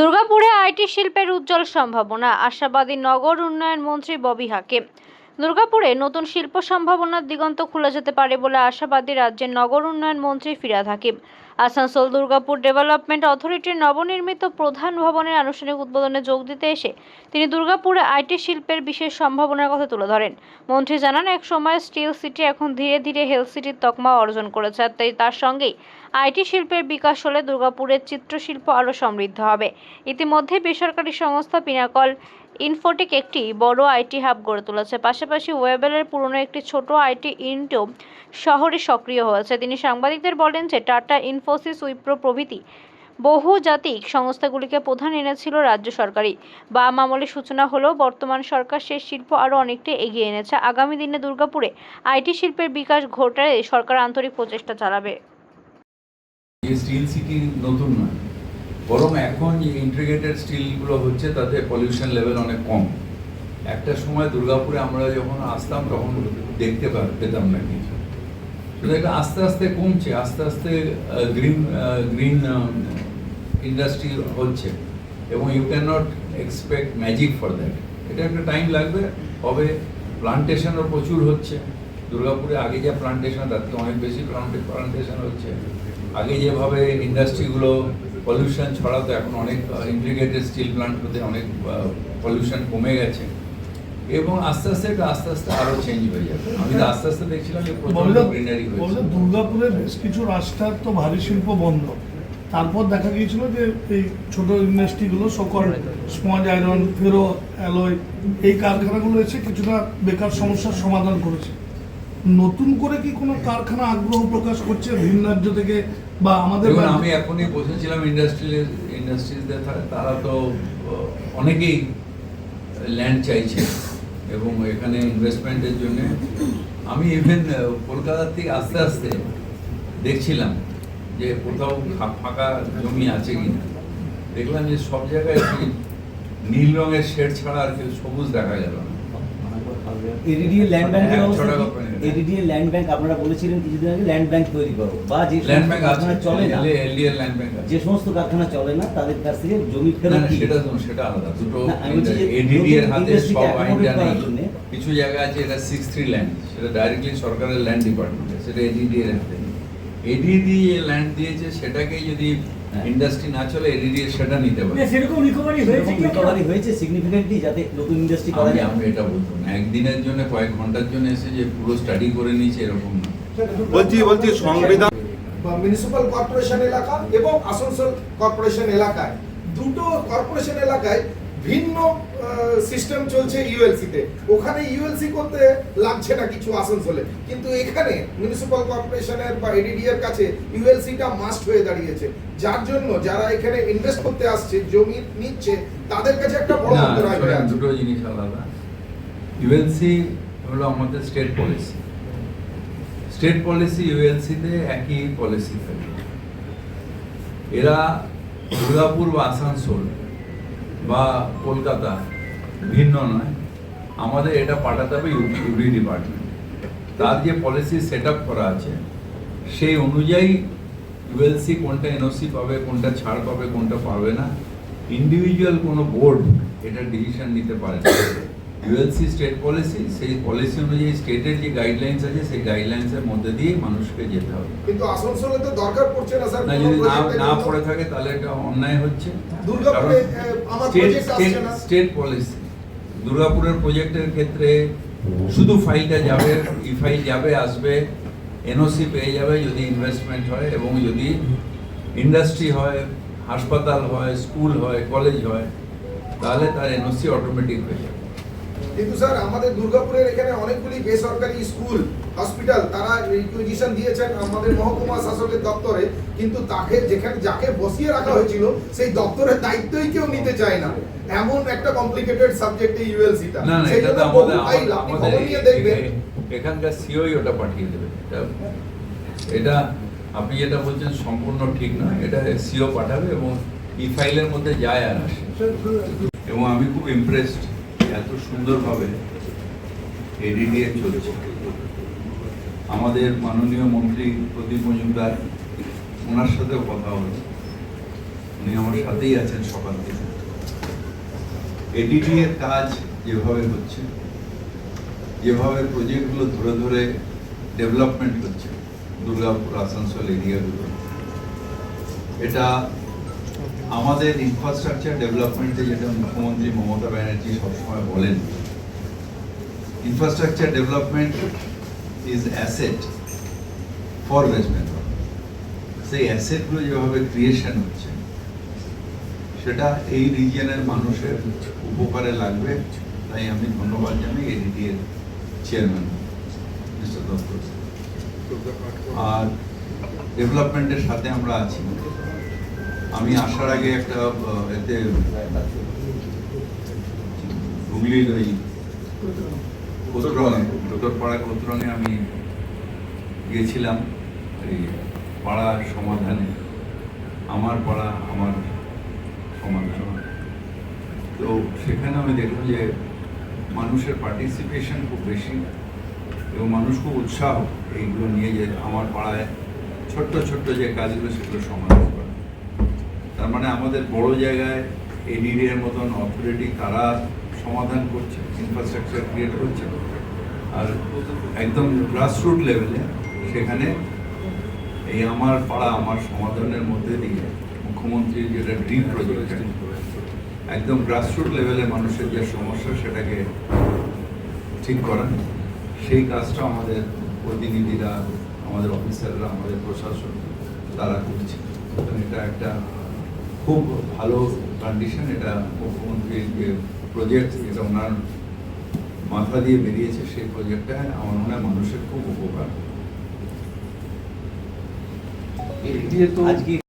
দুর্গাপুরে আইটি শিল্পের উজ্জ্বল সম্ভাবনা, আশাবাদী নগর উন্নয়ন মন্ত্রী ববি হাকিম। দুর্গাপুরে নতুন শিল্প সম্ভাবনার দিগন্ত খোলা যেতে পারে বলে আশাবাদী রাজ্যের নগর উন্নয়ন মন্ত্রী ফিরাদ হাকিম। আসানসোল দুর্গাপুর ডেভেলপমেন্ট অথরিটির নবনির্মিত প্রধান ভবনের আনুষ্ঠানিক উদ্বোধনে যোগ দিতে এসে তিনি দুর্গাপুরে আইটি শিল্পের বিশেষ সম্ভাবনার কথা তুলে ধরেন। মন্ত্রী জানান, এক সময় স্টিল সিটি এখন ধীরে ধীরে হেলথ সিটির তকমা অর্জন করেছে তাই তার সঙ্গেই আইটি শিল্পের বিকাশ হলে দুর্গাপুরের চিত্রশিল্প আরও সমৃদ্ধ হবে। ইতিমধ্যে বেসরকারি সংস্থা পিনাকল ইনফোটেক একটি বড় আইটি হাব গড়ে তুলেছে। পাশাপাশি ওয়েবেলের পুরনো একটি ছোট আইটি ইনটো শহরে সক্রিয় হয়েছে। তিনি সাংবাদিকদের বলেন যে, টাটা ইনফোসিস উইপ্রো প্রভৃতি বহুজাতিক সংস্থাগুলিকে প্রধান এনেছিল রাজ্য সরকারই। বাম আমলের সূচনা হলেও বর্তমান সরকার সেই শিল্প আরও অনেকটা এগিয়ে এনেছে। আগামী দিনে দুর্গাপুরে আইটি শিল্পের বিকাশ ঘটায় সরকার আন্তরিক প্রচেষ্টা চালাবে। স্টিল সিটি নতুন বরং এখন যে ইন্টিগ্রেটেড স্টিলগুলো হচ্ছে, তাতে পলিউশন লেভেল অনেক কম। একটা সময় দুর্গাপুরে আমরা যখন আসতাম, তখন দেখতে পেতাম না কিছু। তো এটা আস্তে আস্তে কমছে, আস্তে আস্তে গ্রিন গ্রিন ইন্ডাস্ট্রি হচ্ছে। এবং you can not expect magic for that এটা একটা টাইম লাগবে হবে প্লান্টেশনও প্রচুর হচ্ছে। দুর্গাপুরে আগে যা প্লান্টেশন তার থেকে অনেক বেশি প্লান্টেশন হচ্ছে। আগে যেভাবে ইন্ডাস্ট্রিগুলো পলিউশন ছাড়া তো এখন অনেক ইন্টিগ্রেটেড স্টিল প্লান্ট হতে অনেক পলিউশন কমে গেছে। এবং আস্তে আস্তে এটা আস্তে আস্তে আরও চেঞ্জ হয়ে যাবে। আমি তো আস্তে আস্তে দেখছিলাম যে গ্রিনারি বলল হয়েছে। দুর্গাপুরে বেশ কিছু রাস্তার তো ভারী শিল্প বন্ধ। তারপর দেখা গিয়েছিল যে এই ছোট ইন্ডাস্ট্রিগুলো সকল স্পঞ্জ আয়রন ফেরো অ্যালয় এই কারখানাগুলো এসে কিছুটা বেকার সমস্যার সমাধান করেছে। নতুন করে কি কোনো কারখানা আগ্রহ প্রকাশ করছে ভিন রাজ্য থেকে বা আমাদের আমি এখনই বসেছিলাম ইন্ডাস্ট্রিয়াল ইন্ডাস্ট্রিজদের তারা তো অনেকেই ল্যান্ড চাইছে এবং এখানে ইনভেস্টমেন্টের জন্য। আমি ইভেন কলকাতার থেকে আস্তে আস্তে দেখছিলাম যে কোথাও ফাঁকা জমি আছে কিনা। দেখলাম যে সব জায়গায় নীল রঙের শেড ছাড়া আর কেউ সবুজ দেখা গেল না। এডিডিএ ল্যান্ড ব্যাংকের অবস্থা। এডিডিএ ল্যান্ড ব্যাংক আপনারা বলেছিলেন কিছুদিন আগে ল্যান্ড ব্যাংক তৈরি করো। বা যে ল্যান্ড ব্যাংক কারখানা চলে না এলডিএল ল্যান্ড ব্যাংক যে সমস্ত কারখানা চলে না তাদের কাছ থেকে জমি ফেরত সেটা সেটা আলাদা। দুটো না, আমি বলছি যে এডিডি এর হাতে সব নেই কিছু জায়গা আছে এটা সিক্স থ্রি ল্যান্ড সেটা ডাইরেক্টলি সরকারের ল্যান্ড ডিপার্টমেন্ট সেটা এডিডি এর হাতে এডিডি যে ল্যান্ড দিয়েছে সেটাকে যদি। ইন্ডাস্ট্রি না চলে এলইডি সেটা নিতে পারে। সেরকম রিকভারি হয়েছে কি রিকভারি হয়েছে সিগনিফিকেন্টলি যাতে নতুন ইন্ডাস্ট্রি করা যায়। আমি এটা বলব না। একদিনের জন্য কয়েক ঘণ্টার জন্য এসে যে পুরো স্টাডি করে নিয়েছে এরকম না। বলছি বলছি সংবিধান বা মিউনিসিপাল কর্পোরেশন এলাকা এবং আসানসোল কর্পোরেশন এলাকায়। দুটো কর্পোরেশন এলাকায় ভিন্ন সিস্টেম চলছে ইউএলসি তে। ওখানে ইউএলসি করতে লাগছে না কিছু আসানসোলে। কিন্তু এখানে মিউনিসিপাল কর্পোরেশনের বা এডিডি এর কাছে ইউএলসি টা মাস্ট হয়ে দাঁড়িয়েছে। যার জন্য যারা এখানে ইনভেস্ট করতে আসছে জমি নিচ্ছে তাদের কাছে একটা বড় অন্তরায় দুটো জিনিস আলাদা। ইউএলসি হলো আমাদের স্টেট পলিসি স্টেট পলিসি ইউএলসিতে একই পলিসি থাকে। এরা দুর্গাপুর বা আসানসোল বা কলকাতা ভিন্ন নয়। আমাদের এটা পাঠাতে হবে ইউডি ডিপার্টমেন্ট। তার যে পলিসি সেট আপ করা আছে সেই অনুযায়ী ইউএলসি কোনটা এনওসি পাবে কোনটা ছাড় পাবে কোনটা পাবে না ইন্ডিভিজুয়াল কোনো বোর্ড এটা ডিসিশন নিতে পারে না। ইউএলসি স্টেট পলিসি সেই পলিসি অনুযায়ী স্টেটের যে গাইডলাইন্স আছে সেই গাইডলাইন্সের মধ্যে দিয়ে মানুষকে যেতে হবে। কিন্তু আসানসোলে তো দরকার পড়ছে না স্যার না যদি না না পড়ে থাকে তাহলে এটা অন্যায় হচ্ছে। স্টেট পলিসি দুর্গাপুরের প্রজেক্টের ক্ষেত্রে শুধু ফাইলটা যাবে, ই ফাইল যাবে, আসবে এনওসি পেয়ে যাবে যদি ইনভেস্টমেন্ট হয় এবং যদি ইন্ডাস্ট্রি হয়, হাসপাতাল হয় স্কুল হয় কলেজ হয়, তাহলে তার এনওসি অটোমেটিক হয়ে যাবে। কিন্তু স্যার আমাদের দুর্গাপুরের এখানে অনেকগুলি বেসরকারি স্কুল হসপিটাল তারা রিকুইজিশন দিয়েছেন আমাদের মহকুমা শাসকের দপ্তরে। কিন্তু তাকে যেখানে যাকে বসিয়ে রাখা হয়েছিল সেই দপ্তরের দায়িত্বই কেউ নিতে চায় না। এমন একটা কমপ্লিকেটেড সাবজেক্ট এই ইউএলসিটা না না সেই এটা জন্য আপনি আমাদের খবর নিয়ে দেখবেন। এখানকার সিওই ওটা পাঠিয়ে দেবে। এটা- এটা আপনি যেটা বলছেন সম্পূর্ণ ঠিক না। এটা সিও পাঠাবে এবং ই ফাইলের মধ্যে যায় আর আসে। এবং আমি খুব ইমপ্রেসড এত সুন্দরভাবে এডিডিএ চলছে। আমাদের মাননীয় মন্ত্রী প্রদীপ মজুমদার, ওনার সাথেও কথা হলো। উনি আমার সাথেই আছেন সকাল থেকে। এডিডি এর কাজ যেভাবে হচ্ছে, যেভাবে প্রজেক্টগুলো ধরে ধরে ডেভেলপমেন্ট হচ্ছে, দুর্গাপুর, আসানসোল এরিয়াগুলো এটা আমাদের ইনফ্রাস্ট্রাকচার ডেভেলপমেন্টে যেটা মুখ্যমন্ত্রী মমতা ব্যানার্জি সবসময় বলেন infrastructure development is asset for West Bengal সেই অ্যাসেটগুলো যেভাবে ক্রিয়েশন হচ্ছে, সেটা এই রিজিয়নের মানুষের উপকারে লাগবে। তাই আমি ধন্যবাদ জানাই এডিডি এর চেয়ারম্যান মিস্টার দত্ত। আর ডেভেলপমেন্টের সাথে আমরা আছি। আমি আসার আগে একটা এতে হুগলির ওই কোতরঙে উত্তরপাড়া কোতরঙে আমি গিয়েছিলাম এই পাড়ার সমাধানে। আমার পাড়া, আমার সমাধান। তো সেখানে আমি দেখলাম যে মানুষের পার্টিসিপেশন খুব বেশি এবং মানুষ খুব উৎসাহ এইগুলো নিয়ে যে আমার পাড়ায় ছোট্ট ছোট্ট যে কাজগুলো সেগুলো সমাধান। তার মানে আমাদের বড় জায়গায় এডিডিএর মতন অথরিটি তারা সমাধান করছে ইনফ্রাস্ট্রাকচার ক্রিয়েট করছে। আর একদম গ্রাসরুট লেভেলে সেখানে এই আমার পাড়া, আমার সমাধানের মধ্যে দিয়ে মুখ্যমন্ত্রীর যেটা ড্রিম প্রজেক্ট একদম গ্রাসরুট লেভেলে মানুষের যে সমস্যা সেটাকে ঠিক করা। সেই কাজটা আমাদের প্রতিনিধিরা, আমাদের অফিসাররা আমাদের প্রশাসন তারা করছে। এটা একটা খুব ভালো কন্ডিশন এটা মুখ্যমন্ত্রীর যে প্রজেক্ট যেটা ওনার মাথা দিয়ে বেরিয়েছে সেই প্রজেক্টটা আমার মনে হয় মানুষের খুব উপকার। আজকে